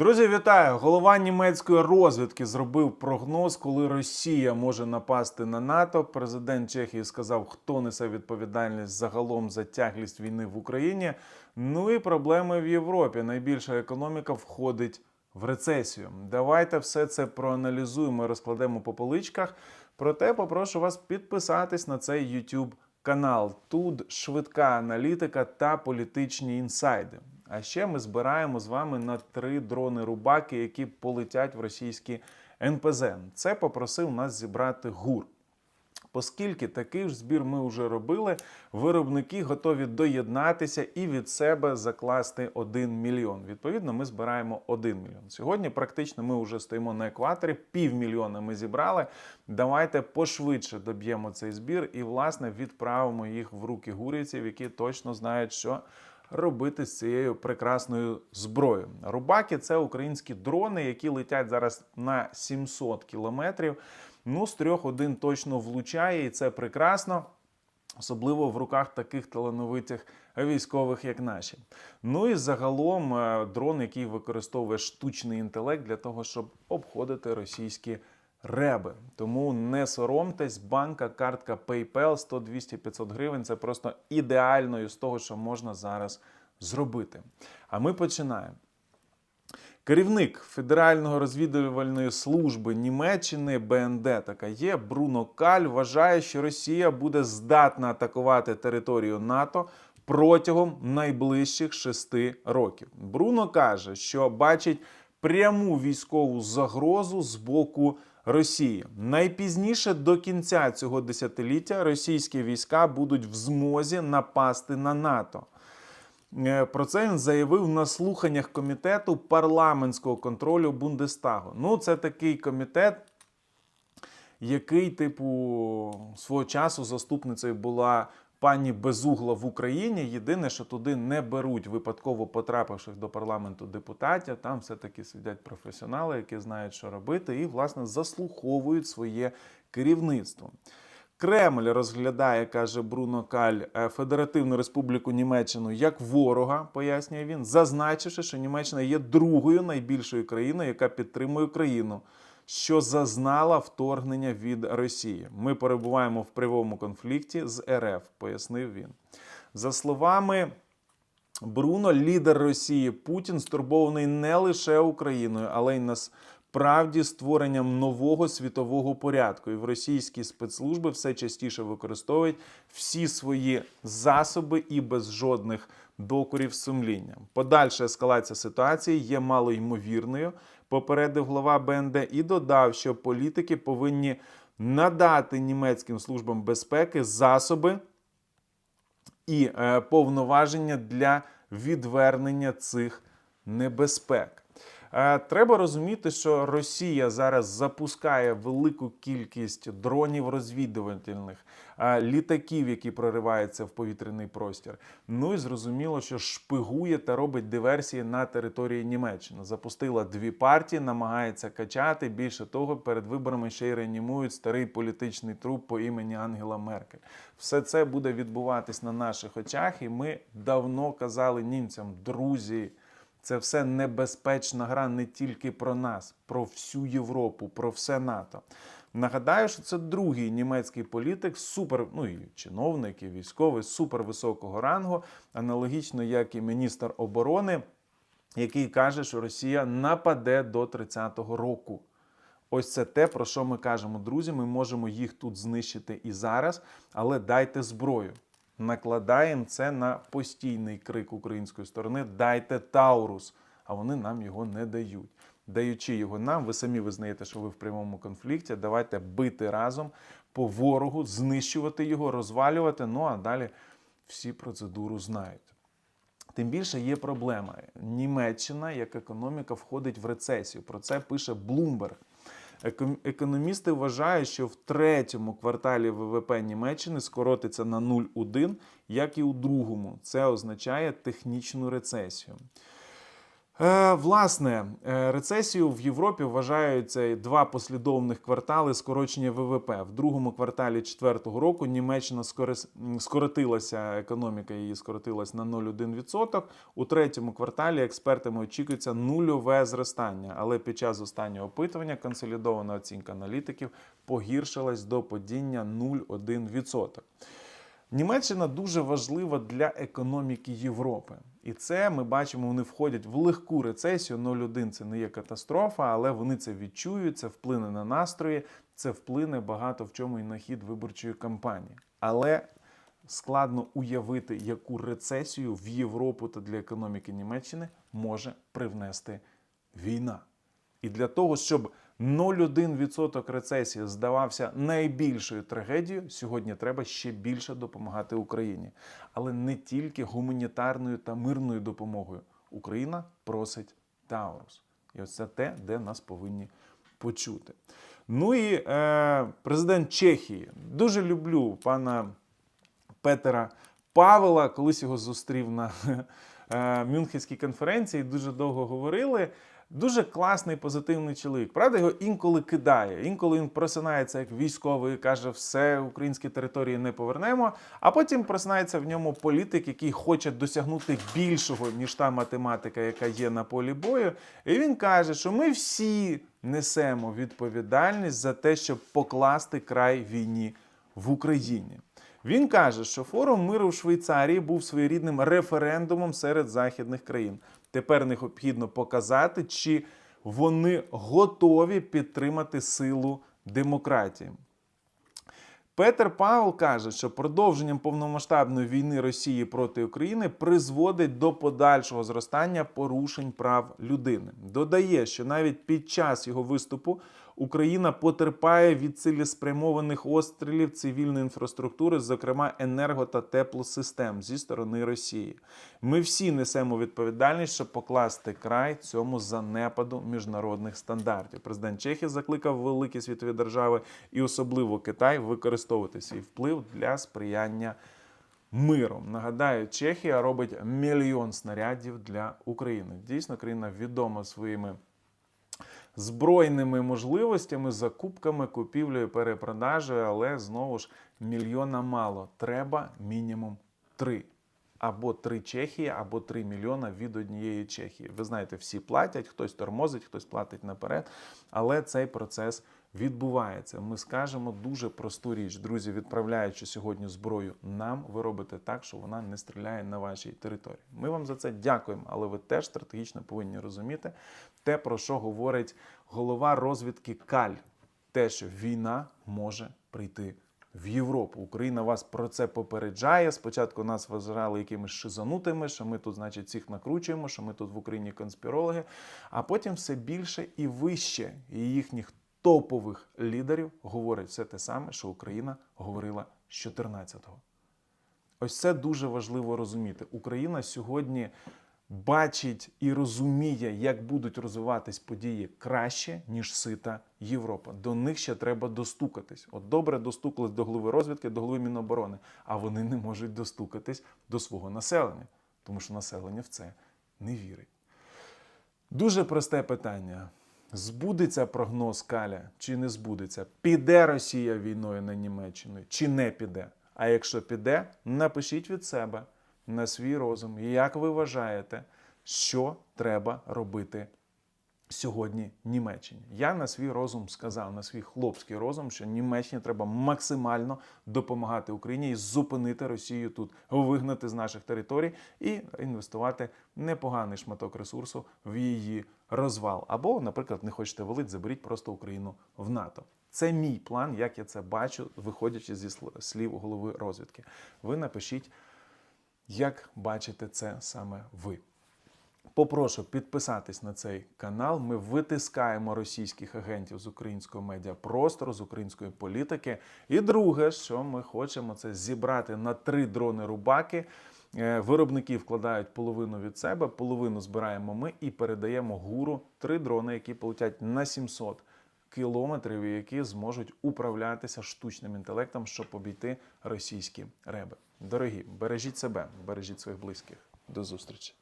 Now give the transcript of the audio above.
Друзі, вітаю! Голова німецької розвідки зробив прогноз, коли Росія може напасти на НАТО. Президент Чехії сказав, хто несе відповідальність загалом за тяглість війни в Україні. Ну і проблеми в Європі. Найбільша економіка входить в рецесію. Давайте все це проаналізуємо, і розкладемо по поличках. Проте попрошу вас підписатись на цей YouTube канал. Тут швидка аналітика та політичні інсайди. А ще ми збираємо з вами на три дрони рубаки, які полетять в російські НПЗ. Це попросив нас зібрати ГУР. Оскільки такий ж збір ми вже робили, виробники готові доєднатися і від себе закласти 1 мільйон. Відповідно, ми збираємо 1 мільйон. Сьогодні практично ми вже стоїмо на екваторі, півмільйона ми зібрали. Давайте пошвидше доб'ємо цей збір і, власне, відправимо їх в руки гурівців, які точно знають, що робити з цією прекрасною зброєю. Рубаки це українські дрони, які летять зараз на 700 кілометрів. Ну, з трьох один точно влучає, і це прекрасно. Особливо в руках таких талановитих військових, як наші. Ну і загалом е, дрон, який використовує штучний інтелект для того, щоб обходити російські реби. Тому не соромтесь, банка, картка PayPal 100, 200, 500 гривень це просто ідеальною з того, що можна зараз зробити. А ми починаємо. Керівник Федерального розвідувальної служби Німеччини БНД така є Бруно Каль вважає, що Росія буде здатна атакувати територію НАТО протягом найближчих шести років. Бруно каже, що бачить пряму військову загрозу з боку Росії. Найпізніше до кінця цього десятиліття російські війська будуть в змозі напасти на НАТО. Е, Про це він заявив на слуханнях комітету парламентського контролю Бундестагу. Ну, це такий комітет, який, типу, свого часу заступницею була пані Безугла в Україні. Єдине, що туди не беруть випадково потрапивших до парламенту депутатів. Там все-таки сидять професіонали, які знають, що робити, і, власне, заслуховують своє керівництво. Кремль розглядає, каже Бруно Каль, е, Федеративну Республіку Німеччину як ворога, пояснює він, зазначивши, що Німеччина є другою найбільшою країною, яка підтримує Україну, що зазнала вторгнення від Росії. Ми перебуваємо в прямому конфлікті з РФ, пояснив він. За словами Бруно, лідер Росії Путін стурбований не лише Україною, але й насправді створенням нового світового порядку. І в російські спецслужби все частіше використовують всі свої засоби і без жодних докорів сумління. Подальша ескалація ситуації є малоймовірною, попередив глава БНД і додав, що політики повинні надати німецьким службам безпеки засоби і е, повноваження для відвернення цих небезпек. Е, Треба розуміти, що Росія зараз запускає велику кількість дронів розвідувальних, е, літаків, які прориваються в повітряний простір. Ну і зрозуміло, що шпигує та робить диверсії на території Німеччини. Запустила дві партії, намагається качати. Більше того, перед виборами ще й реанімують старий політичний труп по імені Ангела Меркель. Все це буде відбуватись на наших очах, і ми давно казали німцям, друзі. Це все небезпечна гра не тільки про нас, про всю Європу, про все НАТО. Нагадаю, що це другий німецький політик, супер, ну і чиновник, і військовий супервисокого рангу, аналогічно як і міністр оборони, який каже, що Росія нападе до 30-го року. Ось це те, про що ми кажемо, друзі. Ми можемо їх тут знищити і зараз, але дайте зброю накладаємо це на постійний крик української сторони Дайте Таурус, а вони нам його не дають. Даючи його нам, ви самі визнаєте, що ви в прямому конфлікті. Давайте бити разом по ворогу, знищувати його, розвалювати. Ну а далі всі процедуру знають. Тим більше є проблема. Німеччина як економіка входить в рецесію. Про це пише Bloomberg. Еко- Економісти вважають, що в третьому кварталі ВВП Німеччини скоротиться на 0,1, як і у другому. Це означає технічну рецесію. Е, власне, е, рецесію в Європі вважаються два послідовних квартали скорочення ВВП. В другому кварталі четвертого року Німеччина скоротилася, економіка її скоротилась на 0,1%. У третьому кварталі експертами очікується нульове зростання. Але під час останнього опитування консолідована оцінка аналітиків погіршилась до падіння 0,1%. Німеччина дуже важлива для економіки Європи. І це ми бачимо, вони входять в легку рецесію. 0,1 це не є катастрофа, але вони це відчують, це вплине на настрої, це вплине багато в чому і на хід виборчої кампанії. Але складно уявити, яку рецесію в Європу та для економіки Німеччини може привнести війна. І для того, щоб 0,1% рецесії здавався найбільшою трагедією, сьогодні треба ще більше допомагати Україні. Але не тільки гуманітарною та мирною допомогою. Україна просить Таурус. І ось це те, де нас повинні почути. Ну і е, президент Чехії. Дуже люблю пана Петера Павела, колись його зустрів на е, Мюнхенській конференції, дуже довго говорили. Дуже класний позитивний чоловік. Правда, його інколи кидає. Інколи він просинається як військовий, каже, все українські території не повернемо. А потім просинається в ньому політик, який хоче досягнути більшого, ніж та математика, яка є на полі бою. І він каже, що ми всі несемо відповідальність за те, щоб покласти край війні в Україні. Він каже, що форум миру в Швейцарії був своєрідним референдумом серед західних країн. Тепер необхідно показати, чи вони готові підтримати силу демократії. Петер Павел каже, що продовженням повномасштабної війни Росії проти України призводить до подальшого зростання порушень прав людини. Додає, що навіть під час його виступу Україна потерпає від цілеспрямованих острілів цивільної інфраструктури, зокрема енерго та теплосистем зі сторони Росії. Ми всі несемо відповідальність, щоб покласти край цьому занепаду міжнародних стандартів. Президент Чехії закликав великі світові держави і особливо Китай використовувати свій вплив для сприяння миру. Нагадаю, Чехія робить мільйон снарядів для України. Дійсно, країна відома своїми збройними можливостями, закупками, купівлею, перепродажею, але знову ж мільйона мало. Треба мінімум три. Або три Чехії, або три мільйона від однієї Чехії. Ви знаєте, всі платять, хтось тормозить, хтось платить наперед. Але цей процес відбувається. Ми скажемо дуже просту річ, друзі, відправляючи сьогодні зброю нам, ви робите так, що вона не стріляє на вашій території. Ми вам за це дякуємо, але ви теж стратегічно повинні розуміти те, про що говорить голова розвідки Каль, те, що війна може прийти. В Європу Україна вас про це попереджає. Спочатку нас вважали якимись шизанутими, що ми тут, значить, всіх накручуємо, що ми тут в Україні конспірологи. А потім все більше і вище їхніх топових лідерів говорять все те саме, що Україна говорила з 14-го. Ось це дуже важливо розуміти. Україна сьогодні бачить і розуміє, як будуть розвиватись події краще, ніж сита Європа. До них ще треба достукатись. От добре достукались до голови розвідки, до голови Міноборони, а вони не можуть достукатись до свого населення, тому що населення в це не вірить. Дуже просте питання. Збудеться прогноз Каля чи не збудеться? Піде Росія війною на Німеччину чи не піде? А якщо піде, напишіть від себе на свій розум, як ви вважаєте, що треба робити сьогодні Німеччині. Я на свій розум сказав, на свій хлопський розум, що Німеччині треба максимально допомагати Україні і зупинити Росію тут, вигнати з наших територій і інвестувати непоганий шматок ресурсу в її розвал. Або, наприклад, не хочете валити, заберіть просто Україну в НАТО. Це мій план, як я це бачу, виходячи зі слів голови розвідки. Ви напишіть, як бачите це саме ви. Попрошу підписатись на цей канал. Ми витискаємо російських агентів з українського медіапростору, з української політики. І друге, що ми хочемо, це зібрати на три дрони рубаки. Е, Виробники вкладають половину від себе, половину збираємо ми і передаємо гуру три дрони, які полетять на 700 кілометрів, і які зможуть управлятися штучним інтелектом, щоб обійти російські реби. Дорогі, бережіть себе, бережіть своїх близьких. До зустрічі.